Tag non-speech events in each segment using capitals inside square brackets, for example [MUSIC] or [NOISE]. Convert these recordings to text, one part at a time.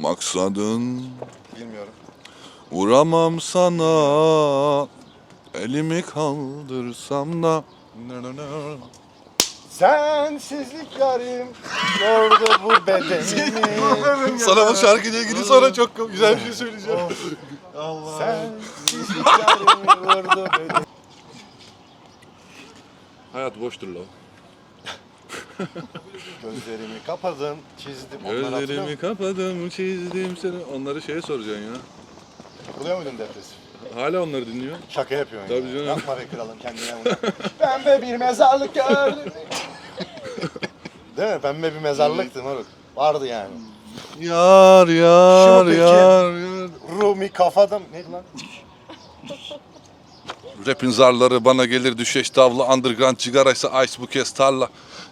Maksadın Bilmiyorum. Vuramam sana Elimi kaldırsam da Sensizlik yarim yordu bu bedenimi. [LAUGHS] Sana bu şarkıyla ilgili sonra çok güzel bir şey söyleyeceğim. Allah. Sensizlik yarim yordu bedenimi. Hayat boştur la. Gözlerimi kapadım, çizdim. Onları hatırlıyor Gözlerimi musun? kapadım, çizdim seni. Onları şeye soracaksın ya. Takılıyor muydun depresif? Hala onları dinliyor. Şaka yapıyorsun Tabii ya. canım. Yapma be kralım kendine bunu. Pembe bir mezarlık gördüm. Değil mi? Pembe bir mezarlıktı moruk. Vardı yani. Yar yar Şu mu peki? yar yar. Rumi kafada mı? Neydi lan? Rap'in zarları bana gelir düşeş tavla Underground cigaraysa ice bu kez tarla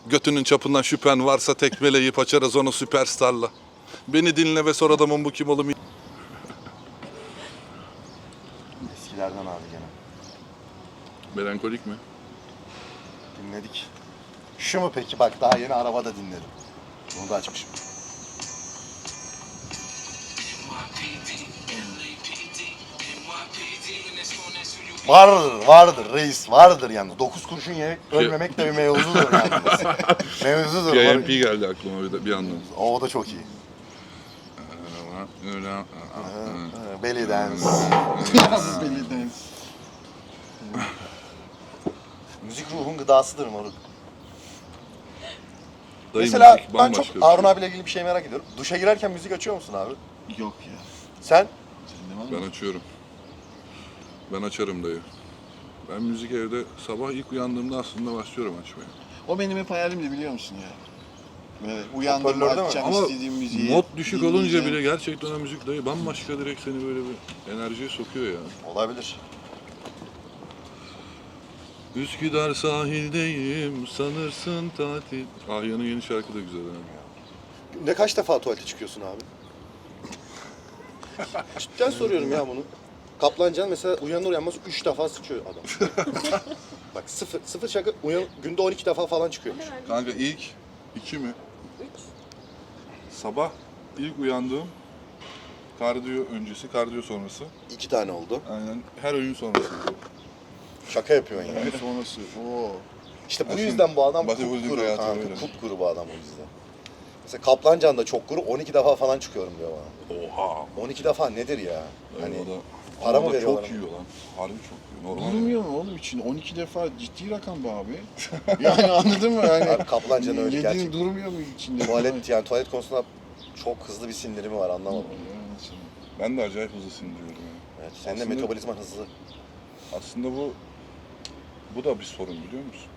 Götünün çapından şüphen varsa tekmeleyip açarız onu süperstarla Beni dinle ve sor adamın bu kim oğlum Eskilerden abi gene. Melankolik mi? Dinledik. Şu mu peki? Bak daha yeni arabada dinledim. Bunu da açmışım. Vardır, vardır reis, vardır yani. Dokuz kurşun yiyerek ölmemek de bir mevzudur yani. [LAUGHS] mevzudur. Moruk. geldi aklıma bir, de- bir anda O da çok iyi. Belly dance. Müzik ruhun gıdasıdır moruk. Dayı Mesela müzik ben bambaşka çok bir şey. Harun abiyle ilgili bir şey merak ediyorum. Duşa girerken müzik açıyor musun abi? Yok ya. Sen? Sende var mı? Ben açıyorum Ben açarım dayı Ben müzik evde sabah ilk uyandığımda aslında başlıyorum açmaya O benim hep hayalimdi biliyor musun ya? Hoparlörde mi? açacağım Ama istediğim müziği. Not düşük olunca dinleyeceğim. bile gerçekten o müzik dayı bambaşka direkt seni böyle bir enerjiye sokuyor ya. Olabilir. Üsküdar sahildeyim sanırsın tatil. Ahya'nın yeni şarkı da güzel ha. Günde kaç defa tuvalete çıkıyorsun abi? [LAUGHS] Cidden soruyorum ya bunu. Kaplancan mesela uyanır uyanmaz 3 defa sıçıyor adam. [LAUGHS] Bak sıfır, sıfır şaka uyan, günde 12 defa falan çıkıyormuş. Kanka ilk iki mi? Sabah ilk uyandığım kardiyo öncesi, kardiyo sonrası. 2 tane oldu. Aynen her öğün sonrası. Şaka yapıyorsun ya. Bir sonrası. Oo. İşte bu Aslında yüzden bu adam bodybuilding kupkuru hayatı kanka. Kupkuru bu adam o yüzden. Mesela Kaplancan da çok kuru 12 defa falan çıkıyorum diyor bana. Oha. 12 defa nedir ya? Hani, Hani o da, para ama mı veriyorlar çok ona? yiyor lan. Harbi çok yiyor. Normal. Durmuyor mu oğlum için? 12 defa ciddi rakam bu abi. [LAUGHS] yani anladın mı? Yani, Abi Kaplancan öyle Yediğin gerçekten. durmuyor mu içinde? tuvalet yani tuvalet konusunda çok hızlı bir sindirimi var anlamadım. Ben de acayip hızlı sindiriyorum ya. Evet, senin de Aslında- metabolizman hızlı. Aslında bu bu da bir sorun biliyor musun?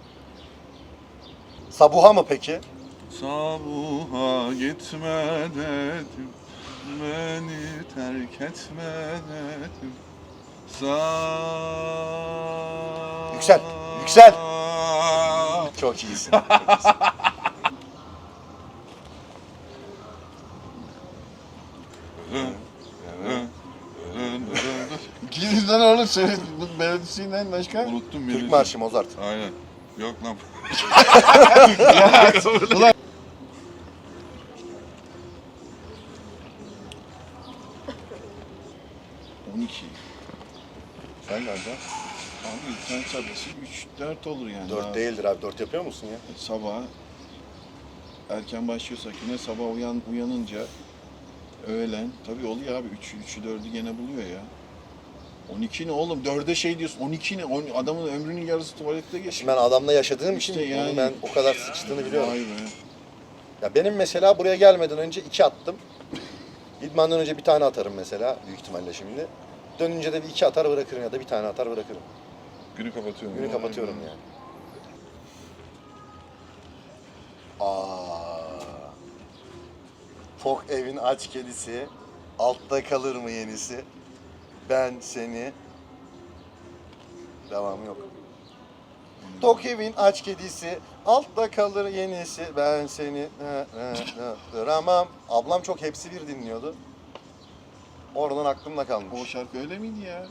Sabuha mı peki? Sabuha gitme dedim Beni terk etme dedim Sa Yüksel, yüksel. [LAUGHS] Çok iyisin. Lan oğlum söyle. Melodisinden başka. Unuttum Türk beni. marşı Mozart. Aynen. Yok lan. [LAUGHS] Hı. 12. Sen nerede? Abi internet adresi 3-4 olur yani. 4 Daha- değildir abi 4 yapıyor musun ya? Sabah erken başlıyorsak yine sabah uyan uyanınca öğlen tabii oluyor abi 3 3'ü 4'ü gene buluyor ya. 12 ne oğlum? 4'e şey diyorsun. 12 ne? On- adamın ömrünün yarısı tuvalette geçiyor. Ben adamla yaşadığım için İşte yani. onu ben o kadar sıçtığını biliyorum. Vay be. Ya benim mesela buraya gelmeden önce 2 attım. İdmandan önce bir tane atarım mesela büyük ihtimalle şimdi. Dönünce de bir iki atar bırakırım ya da bir tane atar bırakırım. Günü kapatıyorum. Günü kapatıyorum yani. Aa. Tok evin aç kedisi, altta kalır mı yenisi? Ben seni... Devamı yok. Tok evin aç kedisi, altta kalır yenisi, ben seni dıramam. Ablam çok hepsi bir dinliyordu. Oradan aklımda kalmış. O şarkı öyle miydi ya?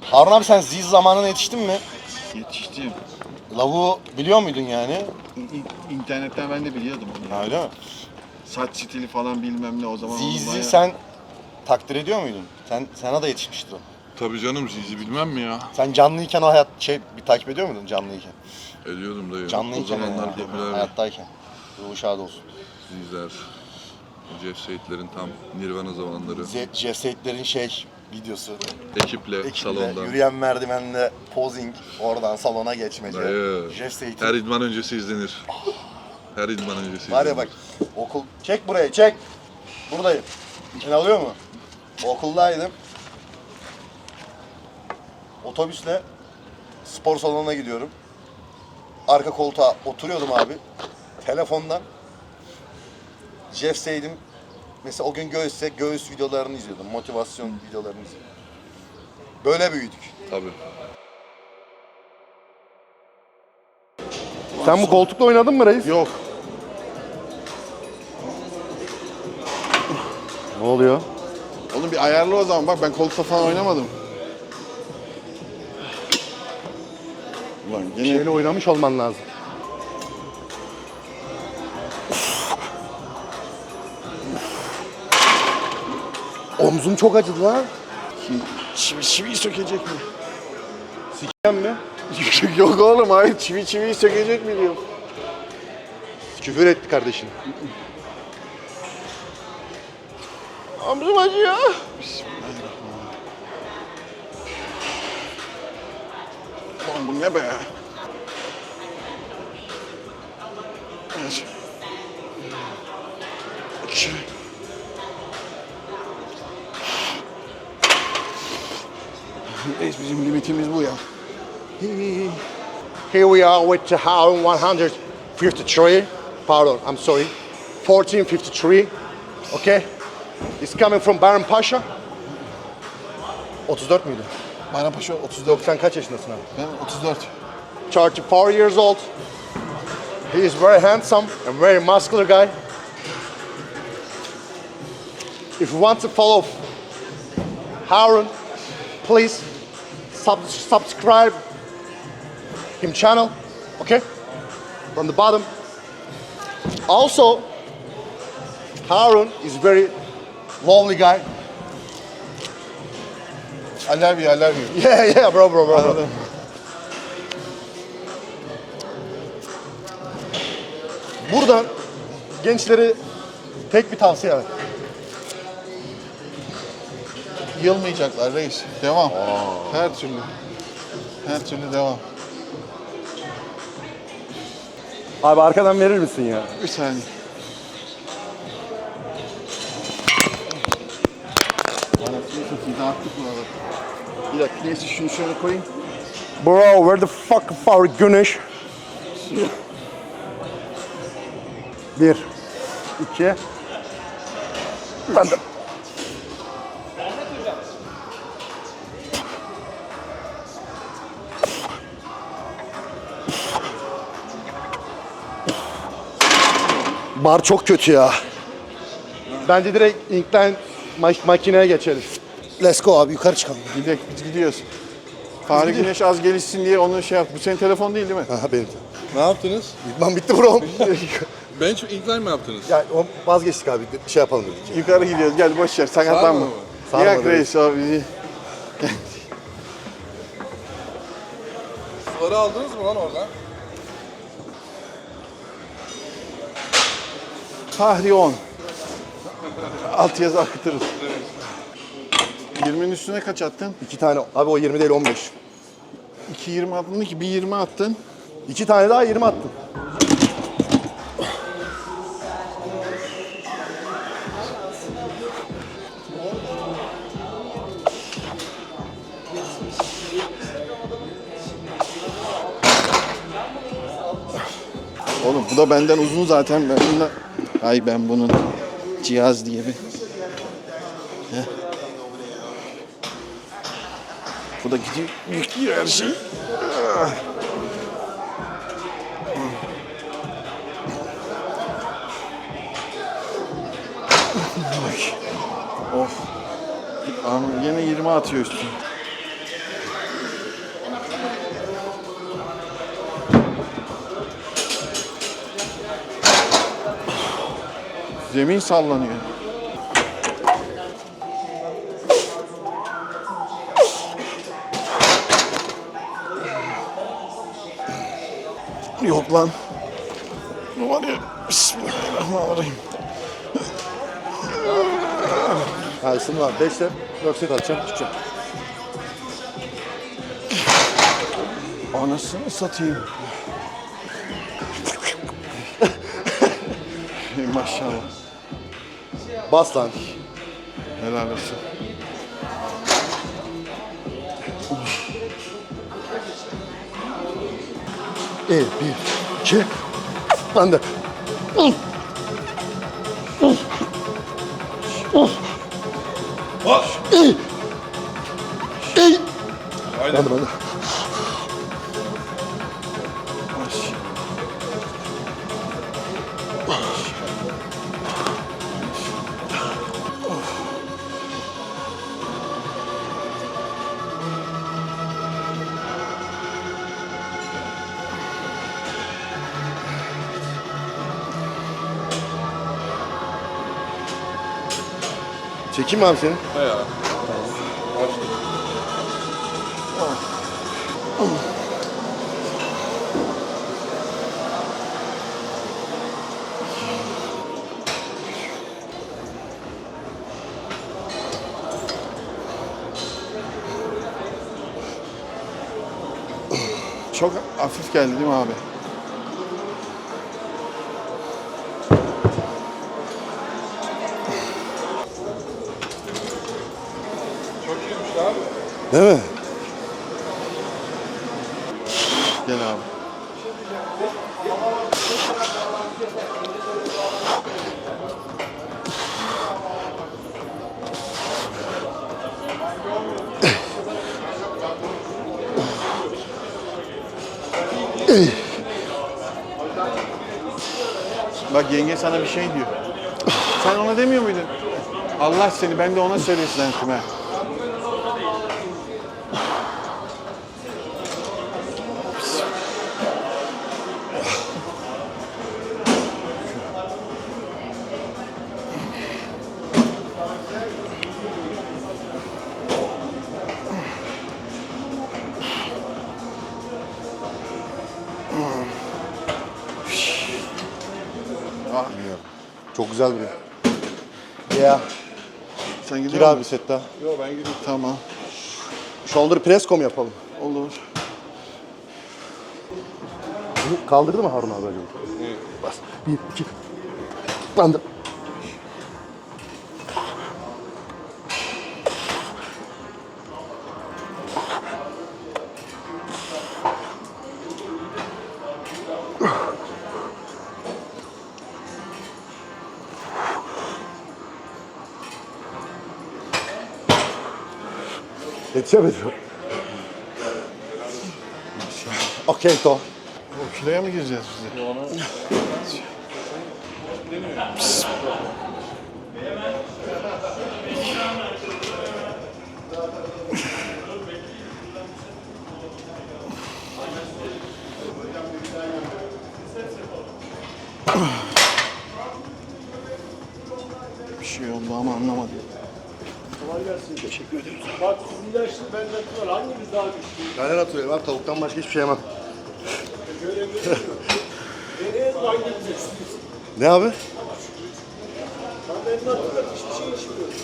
Harun abi sen Ziz zamanına yetiştin mi? Yetiştim. Lavu biliyor muydun yani? İ- İnternetten ben de biliyordum onu. ya. Öyle mi? saç stili falan bilmem ne o zaman. Zizi bayağı- sen takdir ediyor muydun? Sen sana da yetişmiştir o. Tabii canım Zizi bilmem mi ya? Sen canlıyken o hayat şey bir takip ediyor muydun canlıyken? Ediyordum dayı. o Canlıyken zamanlar yani, popüler hayattayken. Ruhu şad olsun. Ziziler. Jeff Said'lerin tam Nirvana zamanları. Z- Jeff Said'lerin şey videosu. Ekiple, Ekiple salonda. yürüyen merdivenle posing oradan salona geçmece. Dayı. Jeff Said'in Her idman öncesi izlenir. Her idman öncesi Var ya izlenir. bak okul çek burayı çek. Buradayım. Seni alıyor mu? Okuldaydım. Otobüsle spor salonuna gidiyorum. Arka koltuğa oturuyordum abi. Telefondan Jeff Said'in mesela o gün göğüsse göğüs videolarını izliyordum. Motivasyon videolarını izliyordum. Böyle büyüdük. Tabii. Sen bu koltukla oynadın mı reis? Yok. Ne oluyor? Oğlum bir ayarlı o zaman. Bak ben koltukta falan oynamadım. Ulan gene Şeyle oynamış olman lazım. Omzum çok acıdı lan. çivi çiviyi sökecek mi? Siken mi? [LAUGHS] Yok oğlum hayır çivi çiviyi sökecek mi diyorum. Küfür etti kardeşin. Omzum acıyor. Ulan bu ne be? Bir. İki. Reis bizim limitimiz bu ya. Here we are with the Harun 153. Pardon, I'm sorry. 1453. Okay? It's coming from Baron Pasha. 34 müydü? Bayrampaşa 34. Sen kaç yaşındasın abi? Ben 34. 34 years old. He is very handsome and very muscular guy. If you want to follow Harun, please sub- subscribe him channel, okay? From the bottom. Also, Harun is very lovely guy. I love you, I love you. [LAUGHS] Yeah, yeah, bro, bro, bro. bro. Buradan gençlere tek bir tavsiye ver. Yılmayacaklar reis. Devam. Her türlü. Her türlü devam. Abi arkadan verir misin ya? Bir saniye. Bir dakika neyse şunu şöyle koyayım. Bro, where the fuck our Güneş? Bir, iki, ben de. Bar çok kötü ya. Bence direkt incline ma- makineye geçelim. Let's go abi yukarı çıkalım. Gidek, biz gidiyoruz. Fahri Güneş az gelişsin diye onu şey yap. Bu senin telefon değil değil mi? Aha benim. Ne yaptınız? İdman bitti bro. Bench incline mi yaptınız? ya o vazgeçtik abi. Şey yapalım dedik. Yukarı gidiyoruz. Gel boş ver. Sakatlanma. Sarmadı mı? Sarmadı Yak reis o bizi. Suları aldınız mı lan oradan? Fahri 10. Alt yazı akıtırız. 20'nin üstüne kaç attın? İki tane. Abi o 20 değil 15. 2 20 attın ki bir 20 attın. İki tane daha 20 attım. Oğlum bu da benden uzun zaten. Ben bununla... Ay ben bunun cihaz diye bir... Bu da gidiyor, yüklüyor her şeyi. Ah. Of. Yine 20 atıyor üstüne. Zemin sallanıyor. Yok lan. Bu var ya. Bismillahirrahmanirrahim. Isınma var. 5 set, 4 set atacağım, çıkacağım. Anasını satayım. [LAUGHS] Maşallah. Bas lan. Helal olsun. İyi, bir, iki. Ben de. İyi. İyi. Aynen. Ben de, ben de. Çekeyim mi abi seni? He ya. Çok hafif geldi değil mi abi? Değil mi? Gel abi. Bak yenge sana bir şey diyor. Sen ona demiyor muydun? Allah seni ben de ona zannettim ha. Çok güzel duruyor. Ya. sen Gir gidiyor abi bir musun? set daha. Yok ben gidiyorum. Tamam. Shoulder press com yapalım. Olur. Bunu kaldırdı mı Harun abi acaba? Bas. Bir, iki. Ben Yetişemedim. Okey to. O kiloya mı gireceğiz bize? Bir şey oldu ama anlamadım. Bak sizin yaşlı benden var. Hangimiz daha güçlü? Benden atıyorum abi tavuktan başka hiçbir şey yemem. Nereye hangimiz güçlüyüz? Ne abi? Ben atıyorum. Hiçbir şey içmiyorum.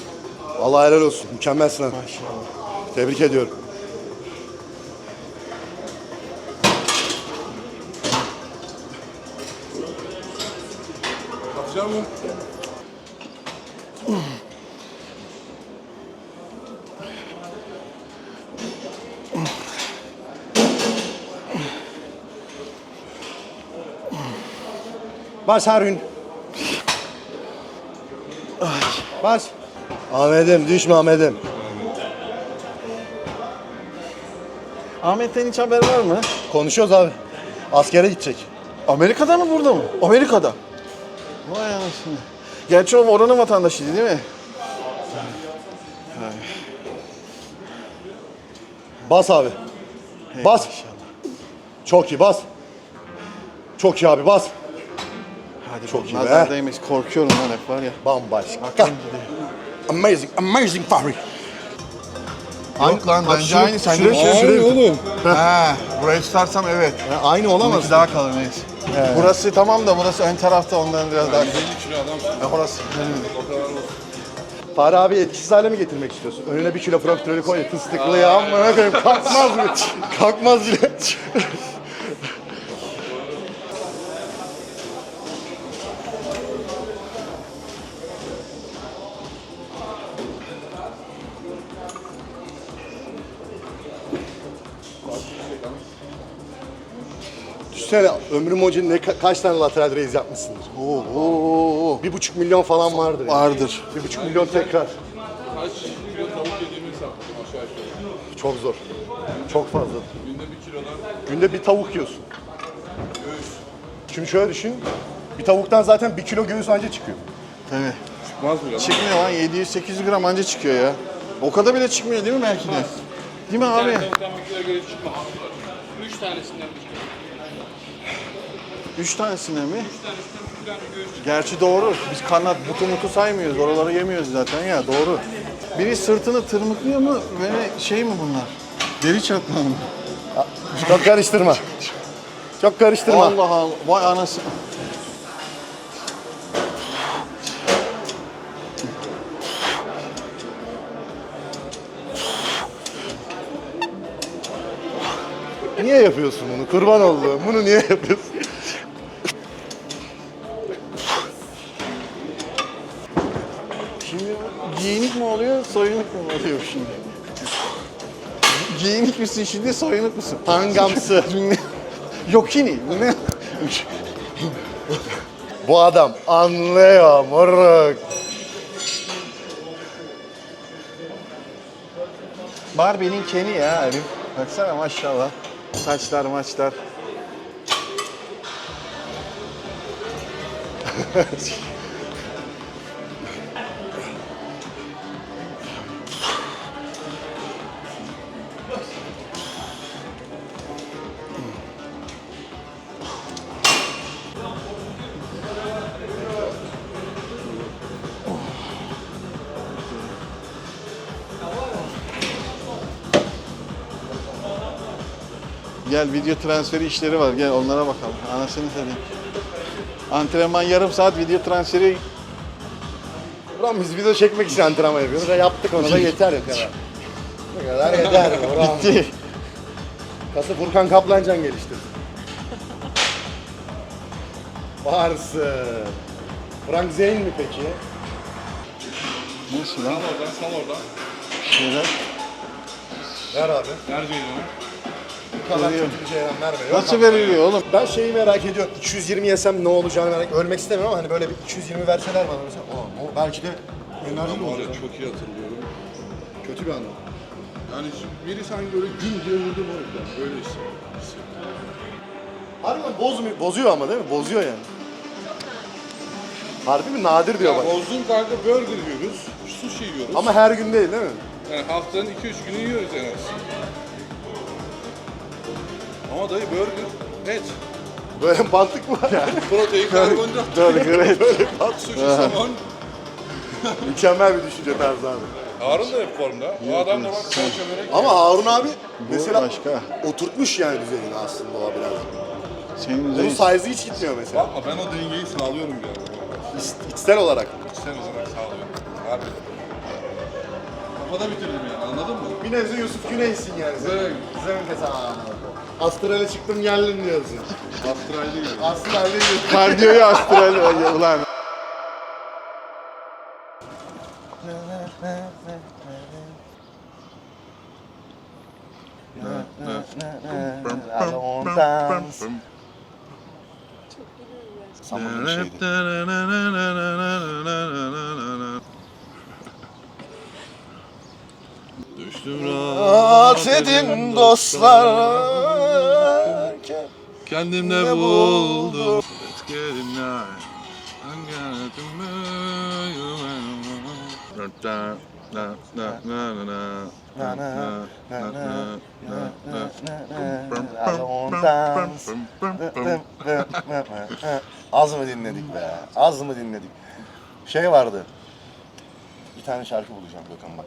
Allah helal olsun. Mükemmelsin abi. Tebrik ediyorum. Atacağım mı? Bas Harun. Bas. Ahmet'im düşme Ahmet'im. Ahmet'ten hiç haber var mı? Konuşuyoruz abi. Askere gidecek. Amerika'da mı burada mı? Amerika'da. Vay anasını. Gerçi o oranın vatandaşıydı değil mi? Bas abi. Bas. Çok iyi bas. Çok iyi abi bas. Hadi Çok iyi Nazar be. değmeyiz. Korkuyorum lan hep var ya. Bambaşka. Amazing, amazing Fahri. Yok lan bence aynı. Sen şuraya- de şuraya- oğlum. Ha, burayı tutarsam evet. Ha, aynı olamaz. Bununki daha kalın neyse. Burası tamam da burası ön tarafta ondan biraz daha. 50 kilo adam. Ha, orası. Fahri abi etkisiz hale mi getirmek istiyorsun? Önüne bir kilo profiterolü koy. Fıstıklı ya. Amına koyayım. Kalkmaz bile. [LAUGHS] Kalkmaz bile. Düşünsene Ömrüm Hoca ne ka- kaç tane lateral raise yapmışsındır? Oo, oo, oo. Bir buçuk milyon falan vardır. yani. Vardır. Bir buçuk milyon tekrar. Kaç kilo tavuk yediğimi hesapladım aşağı yukarı. Çok zor. Çok fazla. Günde bir kilodan Günde bir tavuk yiyorsun. Şimdi şöyle düşün. Bir tavuktan zaten bir kilo göğüs anca çıkıyor. Tabii. çıkmaz bile. Çıkmıyor lan 700-800 gram anca çıkıyor ya. O kadar bile çıkmıyor değil mi belki de? Değil mi abi? Tavuktan bir kilo göğüs çıkmaz. Üç tanesinden bir kilo. Üç tanesinden mi? Gerçi doğru. Biz kanat butu mutu saymıyoruz. Oraları yemiyoruz zaten ya doğru. Biri sırtını tırmıklıyor mu? Böyle şey mi bunlar? Deri çatma mı? Çok karıştırma. Çok karıştırma. Allah Allah. Vay anası. Niye yapıyorsun bunu? Kurban olduğum. Bunu niye yapıyorsun? Şimdi giyinik mi oluyor, soyunuk mu oluyor şimdi? Giyinik misin şimdi, soyunuk musun? Tangamsı. [LAUGHS] Yokini. Bu ne? Bu adam anlıyor moruk. Barbie'nin keni ya herif. Baksana maşallah. Saçlar maçlar. [LAUGHS] Gel video transferi işleri var. Gel onlara bakalım. Anasını satayım. Antrenman yarım saat video transferi Ulan biz video çekmek için antrenman yapıyoruz. Ya yaptık onu da yeter ya kadar. Bu kadar yeter. Ulan. bitti. Kası Furkan Kaplancan geliştirdi. Varsın. Frank Zeyn mi peki? Nasıl lan? Oradan sal oradan. Şeyler. Ver abi. Neredeydin onu? Bu kadar Veriyorum. kötü bir şeyden verme. Yok Nasıl abi. veriliyor oğlum? Ben şeyi merak ediyorum. 220 yesem ne olacağını merak Ölmek istemiyorum ama hani böyle bir 220 verseler bana mesela. Aa, o belki de enerji mi var olacak? ya çok iyi hatırlıyorum. Kötü bir anlam. Yani biri sanki böyle gün diye vurdu mu orada. Öyle hissettim. Harbiden bozmuyor, bozuyor ama değil mi? Bozuyor yani. Harbi mi? Nadir diyor Ya bak. bozdum kanka burger yiyoruz, sushi yiyoruz. Ama her gün değil değil mi? Yani haftanın 2-3 günü yiyoruz en az. Ama dayı burger, et, Böyle mantık mı var yani? [LAUGHS] protein, karbonhidrat, [LAUGHS] Burger et. sushi, somon. Mükemmel bir düşünce tarzı abi. Harun da hep formda. O adam da bak börek. Ama Harun abi mesela başka. oturtmuş yani düzenini aslında o biraz. Senin Bunun üzerine size'ı hiç gitmiyor mesela. Bakma ben o dengeyi sağlıyorum yani. İç- içsel olarak. İçsel olarak sağlıyorum. Harbi. Kafada bitirdim yani anladın mı? Bir nebze Yusuf Güney'sin yani. sen. Güzel. Güzel bir kez. Astral'e çıktım geldim diyorsun. Astralde gibi. Astral'de diyorsun. Kardiyoyu astral [LAUGHS] ulan. Şeydi. Düştüm Rahat edin dostlar. Kendimde buldum. Let's get it now. I'm gonna do. Az mı dinledik be? Az mı dinledik? Şey vardı. Bir tane şarkı bulacağım Gökhan bak.